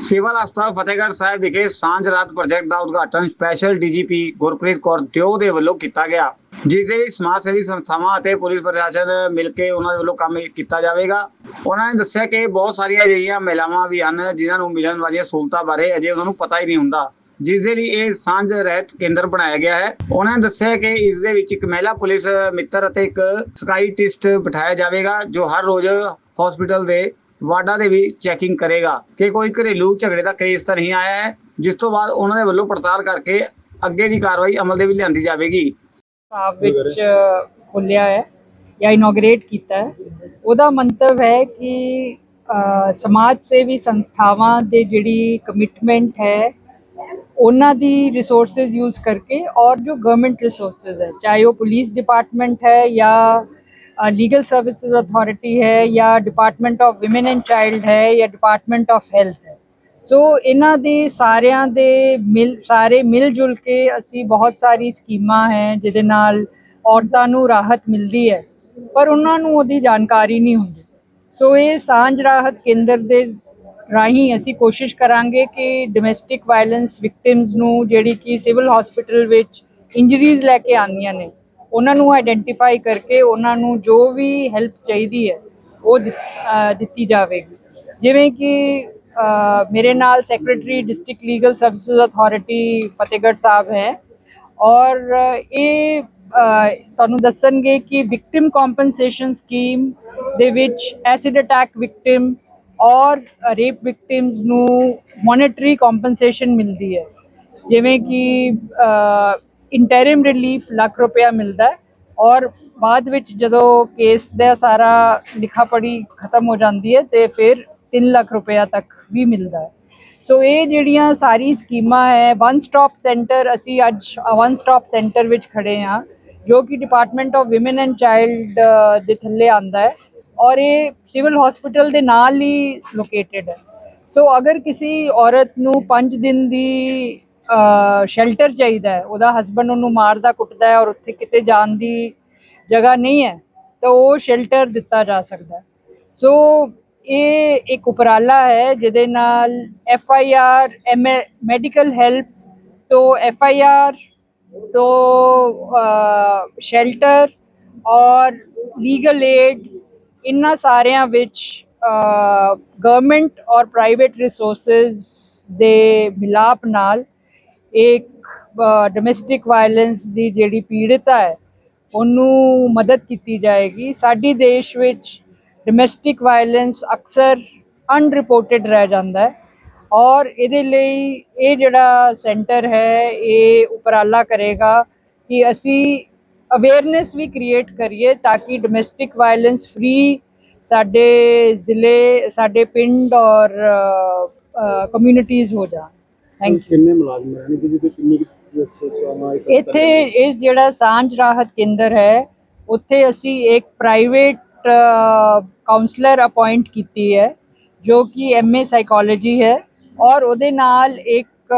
Civil ਹਸਪਤਾਲ ਫਤਿਹਗੜ੍ਹ ਸਾਹਿਬ ਵਿਖੇ ਸਾਂਝ ਰਾਤ ਪ੍ਰੋਜੈਕਟ ਦਾ ਉਦਘਾਟਨ ਸਪੈਸ਼ਲ ਡੀਜੀਪੀ ਗੁਰਪ੍ਰੀਤ ਕੌਰ ਦਿਓ ਦੇ ਵੱਲੋਂ ਕੀਤਾ ਗਿਆ, ਜਿਸ ਦੇ ਵਿੱਚ ਸਮਾਜ ਸੇਵੀ ਸੰਸਥਾਵਾਂ ਅਤੇ ਪੁਲਿਸ ਪ੍ਰਸ਼ਾਸਨ ਮਿਲ ਕੇ ਉਹਨਾਂ ਦੇ ਵੱਲੋਂ ਕੰਮ ਕੀਤਾ ਜਾਵੇਗਾ। ਉਹਨਾਂ ਨੇ ਦੱਸਿਆ ਕਿ ਬਹੁਤ ਸਾਰੀਆਂ ਅਜਿਹੀਆਂ ਮਹਿਲਾਵਾਂ ਵੀ ਹਨ ਜਿਨ੍ਹਾਂ ਨੂੰ ਮਿਲਣ ਵਾਲੀਆਂ ਸਹੂਲਤਾਂ ਬਾਰੇ ਅਜੇ ਉਹਨਾਂ ਨੂੰ ਪਤਾ ਹੀ ਨਹੀਂ ਹੁੰਦਾ, ਜਿਸ ਦੇ ਲਈ ਇਹ ਸਾਂਝ ਰਹਿਤ ਕੇਂਦਰ ਬਣਾਇਆ ਗਿਆ ਹੈ। ਉਹਨਾਂ ਨੇ ਦੱਸਿਆ ਕਿ ਇਸ ਦੇ ਵਿੱਚ ਇੱਕ ਮਹਿਲਾ ਪੁਲਿਸ ਮਿੱਤਰ ਅਤੇ ਇੱਕ ਸਕਾਈਟਿਸਟ ਬਿਠਾਇਆ ਜਾਵੇਗਾ, ਜੋ ਹਰ ਰੋਜ਼ ਹਸਪੀਟਲ ਦੇ ਵਾਰਡਾਂ ਦੇ ਵੀ ਚੈਕਿੰਗ ਕਰੇਗਾ ਕਿ ਕੋਈ ਘਰੇਲੂ ਝਗੜੇ ਦਾ ਕੇਸ ਤਾਂ ਨਹੀਂ ਆਇਆ ਹੈ, ਜਿਸ ਤੋਂ ਬਾਅਦ ਉਹਨਾਂ ਦੇ ਵੱਲੋਂ ਪੜਤਾਲ ਕਰਕੇ ਅੱਗੇ ਦੀ ਕਾਰਵਾਈ ਅਮਲ ਦੇ ਵਿੱਚ ਲਿਆਂਦੀ ਜਾਵੇਗੀ। ਸਾਹਿਬ ਵਿੱਚ ਖੋਲਿਆ ਹੈ ਜਾਂ ਇਨੋਗ੍ਰੇਟ ਕੀਤਾ ਹੈ। ਉਹਦਾ ਮੰਤਵ ਹੈ ਕਿ ਸਮਾਜ ਸੇਵੀ ਸੰਸਥਾਵਾਂ ਦੇ ਜਿਹੜੀ ਕਮਿਟਮੈਂਟ ਹੈ, ਉਹਨਾਂ ਦੀ ਰਿਸੋਰਸਸ ਯੂਜ਼ ਕਰਕੇ ਔਰ ਜੋ ਗਵਰਨਮੈਂਟ ਰਿਸੋਰਸਸ ਹੈ, ਚਾਹੇ ਉਹ ਪੁਲਿਸ ਡਿਪਾਰਟਮੈਂਟ ਹੈ ਜਾਂ ਲੀਗਲ ਸਰਵਿਸਿਜ਼ ਅਥਾਰਟੀ ਹੈ ਜਾਂ department of women and child ਹੈ ਜਾਂ ਡਿਪਾਰਟਮੈਂਟ ਆਫ ਹੈਲਥ ਹੈ। ਸੋ ਇਹਨਾਂ ਦੇ ਸਾਰਿਆਂ ਦੇ ਮਿਲ, ਸਾਰੇ ਮਿਲ ਜੁਲ ਕੇ ਅਸੀਂ ਬਹੁਤ ਸਾਰੀ ਸਕੀਮਾਂ ਹੈ, ਜਿਹਦੇ ਨਾਲ ਔਰਤਾਂ ਨੂੰ ਰਾਹਤ ਮਿਲਦੀ ਹੈ, ਪਰ ਉਹਨਾਂ ਨੂੰ ਉਹਦੀ ਜਾਣਕਾਰੀ ਨਹੀਂ ਹੁੰਦੀ। ਸੋ ਇਹ ਸਾਂਝ ਰਾਹਤ ਕੇਂਦਰ ਦੇ ਰਾਹੀਂ ਅਸੀਂ ਕੋਸ਼ਿਸ਼ ਕਰਾਂਗੇ ਕਿ ਡੋਮੈਸਟਿਕ ਵਾਇਲੈਂਸ ਵਿਕਟਿਮਸ ਨੂੰ ਜਿਹੜੀ ਕਿ ਸਿਵਲ ਹਸਪੀਟਲ ਵਿੱਚ ਇੰਜਰੀਜ਼ ਲੈ ਕੇ ਆਉਂਦੀਆਂ ਨੇ। ਉਹਨਾਂ ਨੂੰ ਆਇਡੈਂਟੀਫਾਈ ਕਰਕੇ ਉਹਨਾਂ ਨੂੰ ਜੋ ਵੀ ਹੈਲਪ ਚਾਹੀਦੀ ਹੈ, ਉਹ ਦਿੱਤੀ ਜਾਵੇਗੀ। ਜਿਵੇਂ ਕਿ ਮੇਰੇ ਨਾਲ secretary district legal services authority Fatehgarh Sahib ਹੈ ਔਰ ਇਹ ਤੁਹਾਨੂੰ ਦੱਸਣਗੇ ਕਿ ਵਿਕਟਿਮ ਕੰਪਨਸੇਸ਼ਨ ਸਕੀਮ ਦੇ ਵਿੱਚ ਐਸਿਡ ਅਟੈਕ ਵਿਕਟਿਮ ਔਰ ਰੇਪ ਵਿਕਟਿਮਸ ਨੂੰ ਮੋਨਿਟਰੀ ਕੰਪਨਸੇਸ਼ਨ ਮਿਲਦੀ ਹੈ। ਜਿਵੇਂ ਕਿ ਇੰਟਰਿਮ ਰਿਲੀਫ ਲੱਖ ਰੁਪਇਆ ਮਿਲਦਾ ਹੈ ਔਰ ਬਾਅਦ ਵਿੱਚ ਜਦੋਂ ਕੇਸ ਦਾ ਸਾਰਾ ਲਿਖਾ ਪੜੀ ਖਤਮ ਹੋ ਜਾਂਦੀ ਹੈ ਤੇ ਫਿਰ 3 ਲੱਖ ਰੁਪਇਆ ਤੱਕ ਵੀ ਮਿਲਦਾ ਹੈ। ਸੋ ਇਹ ਜਿਹੜੀਆਂ ਸਾਰੀ ਸਕੀਮਾਂ ਹੈ ਵਨ ਸਟਾਪ ਸੈਂਟਰ ਅਸੀਂ ਅੱਜ ਵਨ ਸਟਾਪ ਸੈਂਟਰ ਵਿੱਚ ਖੜੇ ਹਾਂ, ਜੋ ਕਿ department of women and child ਦੇ ਥੱਲੇ ਆਂਦਾ ਹੈ ਔਰ ਇਹ ਸਿਵਲ ਹਸਪੀਟਲ ਦੇ ਨਾਲ ਹੀ ਲੋਕੇਟਡ ਹੈ। ਸੋ ਅਗਰ ਕਿਸੇ ਔਰਤ ਨੂੰ 5 ਦਿਨ ਦੀ ਸ਼ੈਲਟਰ ਚਾਹੀਦਾ ਹੈ। ਉਹਦਾ ਹਸਬੰਡ ਉਹਨੂੰ ਮਾਰਦਾ, ਕੁੱਟਦਾ ਹੈ ਔਰ ਉੱਥੇ ਕਿਤੇ ਜਾਣ ਦੀ ਜਗ੍ਹਾ ਨਹੀਂ ਹੈ, ਤਾਂ ਉਹ ਸ਼ੈਲਟਰ ਦਿੱਤਾ ਜਾ ਸਕਦਾ ਸੋ ਇਹ ਇੱਕ ਉਪਰਾਲਾ ਹੈ ਜਿਹਦੇ ਨਾਲ F I R medical help ਤੋਂ ਐਫ ਆਈ ਆਰ ਤੋਂ ਸ਼ੈਲਟਰ ਔਰ ਲੀਗਲ ਏਡ ਇਹਨਾਂ ਸਾਰਿਆਂ ਵਿੱਚ ਗਵਰਨਮੈਂਟ ਔਰ ਪ੍ਰਾਈਵੇਟ ਰਿਸੋਰਸਸ ਦੇ ਮਿਲਾਪ ਨਾਲ ਇੱਕ ਡੋਮੈਸਟਿਕ ਵਾਇਲੈਂਸ ਦੀ ਜਿਹੜੀ ਪੀੜਿਤਾ ਹੈ ਉਹਨੂੰ ਮਦਦ ਕੀਤੀ ਜਾਏਗੀ। ਸਾਡੀ ਦੇਸ਼ ਵਿੱਚ ਡੋਮੈਸਟਿਕ ਵਾਇਲੈਂਸ ਅਕਸਰ ਅਨਰਿਪੋਰਟਡ ਰਹਿ ਜਾਂਦਾ ਹੈ ਔਰ ਇਹਦੇ ਲਈ ਇਹ ਜਿਹੜਾ ਸੈਂਟਰ ਹੈ, ਇਹ ਉਪਰਾਲਾ ਕਰੇਗਾ ਕਿ ਅਸੀਂ ਅਵੇਅਰਨੈਸ ਵੀ ਕ੍ਰੀਏਟ ਕਰੀਏ ਤਾਂ ਕਿ ਡੋਮੈਸਟਿਕ ਵਾਇਲੈਂਸ ਫ੍ਰੀ ਸਾਡੇ ਜ਼ਿਲ੍ਹੇ, ਸਾਡੇ ਪਿੰਡ ਔਰ ਕਮਿਊਨਿਟੀਜ਼ ਹੋ ਜਾਣ। ਥੈਂਕ ਯੂ ਕਿੰਨੇ ਮੁਲਾਜ਼ਮ ਹਨ ਜਿਹਦੇ ਤੇ ਕਿੰਨੀ ਕੁ ਸੇਵਾਵਾਂ ਇੱਕ ਇੱਥੇ ਇਸ ਜਿਹੜਾ ਸਾਂਝ ਰਾਹਤ ਕੇਂਦਰ ਹੈ ਉੱਥੇ ਅਸੀਂ ਇੱਕ ਪ੍ਰਾਈਵੇਟ ਕਾਉਂਸਲਰ ਅਪਾਇੰਟ ਕੀਤੀ ਹੈ ਜੋ ਕਿ ਐਮਏ ਸਾਈਕੋਲੋਜੀ ਹੈ ਔਰ ਉਹਦੇ ਨਾਲ ਇੱਕ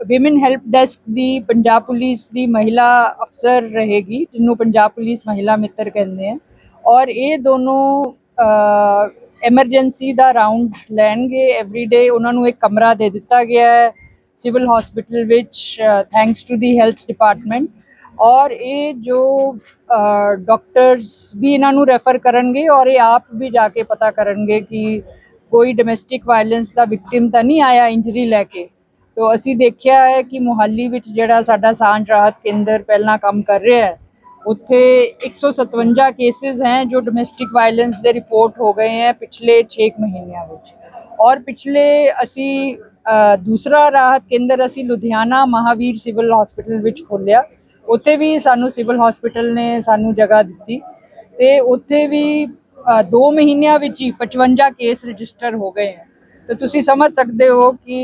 ਵਿਮਨ ਹੈਲਪ ਡੈਸਕ ਦੀ ਪੰਜਾਬ ਪੁਲਿਸ ਦੀ ਮਹਿਲਾ ਅਫਸਰ ਰਹੇਗੀ ਜਿਹਨੂੰ ਪੰਜਾਬ ਪੁਲਿਸ ਮਹਿਲਾ ਮਿੱਤਰ ਕਹਿੰਦੇ ਆ ਔਰ ਇਹ ਦੋਨੋਂ ਐਮਰਜੈਂਸੀ ਦਾ ਰਾਉਂਡ ਲੈਣਗੇ ਐਵਰੀਡੇ ਉਹਨਾਂ ਨੂੰ ਇੱਕ ਕਮਰਾ ਦੇ ਦਿੱਤਾ ਗਿਆ ਹੈ ਸਿਵਲ ਹਸਪੀਟਲ ਵਿੱਚ thanks to the health department ਔਰ ਇਹ ਜੋ ਡਾਕਟਰਸ ਵੀ ਇਹਨਾਂ ਨੂੰ ਰੈਫਰ ਕਰਨਗੇ ਔਰ ਇਹ ਆਪ ਵੀ ਜਾ ਕੇ ਪਤਾ ਕਰਨਗੇ ਕਿ ਕੋਈ ਡੋਮੈਸਟਿਕ ਵਾਇਲੈਂਸ ਦਾ ਵਿਕਟਿਮ ਤਾਂ ਨਹੀਂ ਆਇਆ ਇੰਜਰੀ ਲੈ ਕੇ। ਤੋ ਅਸੀਂ ਦੇਖਿਆ ਹੈ ਕਿ ਮੁਹਾਲੀ ਵਿੱਚ ਜਿਹੜਾ ਸਾਡਾ ਸਾਂਝ ਰਾਹਤ ਕੇਂਦਰ ਪਹਿਲਾਂ ਕੰਮ ਕਰ ਰਿਹਾ ਹੈ ਉੱਥੇ 157 ਕੇਸਿਸ ਹੈ ਜੋ ਡੋਮੈਸਟਿਕ ਵਾਇਲੈਂਸ ਦੇ ਰਿਪੋਰਟ ਹੋ ਗਏ ਹੈ ਪਿਛਲੇ 6 ਮਹੀਨਿਆਂ ਵਿੱਚ। ਔਰ ਪਿਛਲੇ ਅਸੀਂ ਦੂਸਰਾ ਰਾਹਤ ਕੇਂਦਰ ਅਸੀਂ ਲੁਧਿਆਣਾ ਮਹਾਵੀਰ ਸਿਵਲ ਹਸਪੀਟਲ ਵਿੱਚ ਖੋਲਿਆ ਉੱਥੇ ਵੀ ਸਾਨੂੰ ਸਿਵਲ ਹਸਪੀਟਲ ਨੇ ਸਾਨੂੰ ਜਗ੍ਹਾ ਦਿੱਤੀ ਤੇ ਉੱਥੇ ਵੀ 2 ਮਹੀਨਿਆਂ ਵਿੱਚ ਹੀ 55 ਕੇਸ ਰਜਿਸਟਰ ਹੋ ਗਏ ਹੈ। ਤੇ ਤੁਸੀਂ ਸਮਝ ਸਕਦੇ ਹੋ ਕਿ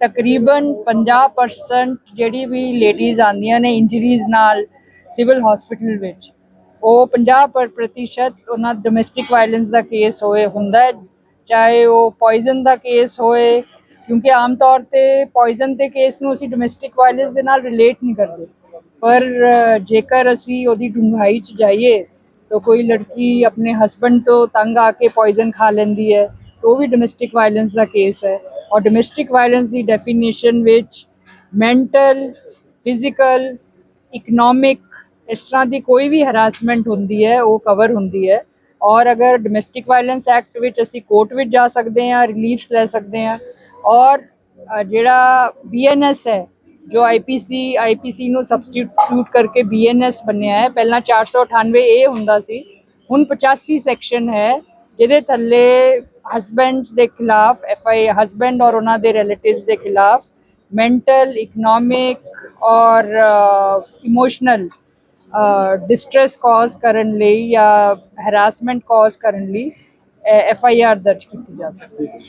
ਤਕਰੀਬਨ 50% ਜਿਹੜੀ ਵੀ ਲੇਡੀਜ਼ ਆਉਂਦੀਆਂ ਨੇ ਇੰਜਰੀਜ਼ ਨਾਲ ਸਿਵਲ ਹਸਪੀਟਲ ਵਿੱਚ, ਉਹ 50% ਉਹਨਾਂ ਡੋਮੈਸਟਿਕ ਵਾਇਲੈਂਸ ਦਾ ਕੇਸ ਹੋਏ ਹੁੰਦਾ ਹੈ, ਚਾਹੇ ਉਹ ਪੋਇਜ਼ਨ ਦਾ ਕੇਸ ਹੋਏ, ਕਿਉਂਕਿ ਆਮ ਤੌਰ ਤੇ ਪੋਇਜ਼ਨ ਦੇ ਕੇਸ ਨੂੰ ਅਸੀਂ ਡੋਮੈਸਟਿਕ ਵਾਇਲੈਂਸ ਦੇ ਨਾਲ ਰਿਲੇਟ ਨਹੀਂ ਕਰਦੇ। ਪਰ ਜੇਕਰ ਅਸੀਂ ਉਹਦੀ ਡੂੰਘਾਈ 'ਚ ਜਾਈਏ, ਤਾਂ ਕੋਈ ਲੜਕੀ ਆਪਣੇ ਹਸਬੰਡ ਤੋਂ ਤੰਗ ਆ ਕੇ ਪੋਇਜ਼ਨ ਖਾ ਲੈਂਦੀ ਹੈ ਉਹ ਵੀ ਡੋਮੈਸਟਿਕ ਵਾਇਲੈਂਸ ਦਾ ਕੇਸ ਹੈ। ਔਰ ਡੋਮੈਸਟਿਕ ਵਾਇਲੈਂਸ ਦੀ ਡੈਫੀਨੇਸ਼ਨ ਵਿੱਚ ਮੈਂਟਲ ਫਿਜ਼ੀਕਲ ਇਕਨੋਮਿਕ ਇਸ ਤਰ੍ਹਾਂ ਦੀ ਕੋਈ ਵੀ ਹਰਾਸਮੈਂਟ ਹੁੰਦੀ ਹੈ ਉਹ ਕਵਰ ਹੁੰਦੀ ਹੈ। ਔਰ ਅਗਰ ਡੋਮੈਸਟਿਕ ਵਾਇਲੈਂਸ ਐਕਟ ਵਿੱਚ ਅਸੀਂ ਕੋਰਟ ਵਿੱਚ ਜਾ ਸਕਦੇ ਹਾਂ ਰਿਲੀਫਸ ਲੈ ਸਕਦੇ ਹਾਂ ਔਰ ਅ, ਜਿਹੜਾ ਬੀਐਨਐਸ ਹੈ ਜੋ ਆਈਪੀਸੀ ਆਈਪੀਸੀ ਨੂੰ ਸਬਸਟੀਟਿਊਟ ਕਰਕੇ ਬੀਐਨਐਸ ਬਣਿਆ ਹੈ ਪਹਿਲਾਂ 498 ਏ ਹੁੰਦਾ ਸੀ ਹੁਣ 85 ਸੈਕਸ਼ਨ ਹੈ ਜਿਹਦੇ ਥੱਲੇ ਹਸਬੈਂਡਸ ਦੇ ਖਿਲਾਫ ਐਫਆਈ ਹਸਬੈਂਡ ਔਰ ਉਹਨਾਂ ਦੇ ਰਿਲੇਟਿਵਸ ਦੇ ਖਿਲਾਫ ਮੈਂਟਲ ਇਕਨੋਮਿਕ ਔਰ ਇਮੋਸ਼ਨਲ ਡਿਸਟ੍ਰੈਸ ਕਾਜ਼ ਕਰਨ ਲਈ ਜਾਂ ਹਰਾਸਮੈਂਟ ਕਾਜ਼ ਕਰਨ ਲਈ ਐਫ ਆਈ ਆਰ ਦਰਜ ਕੀਤੀ ਜਾ ਸਕਦੀ ਹੈ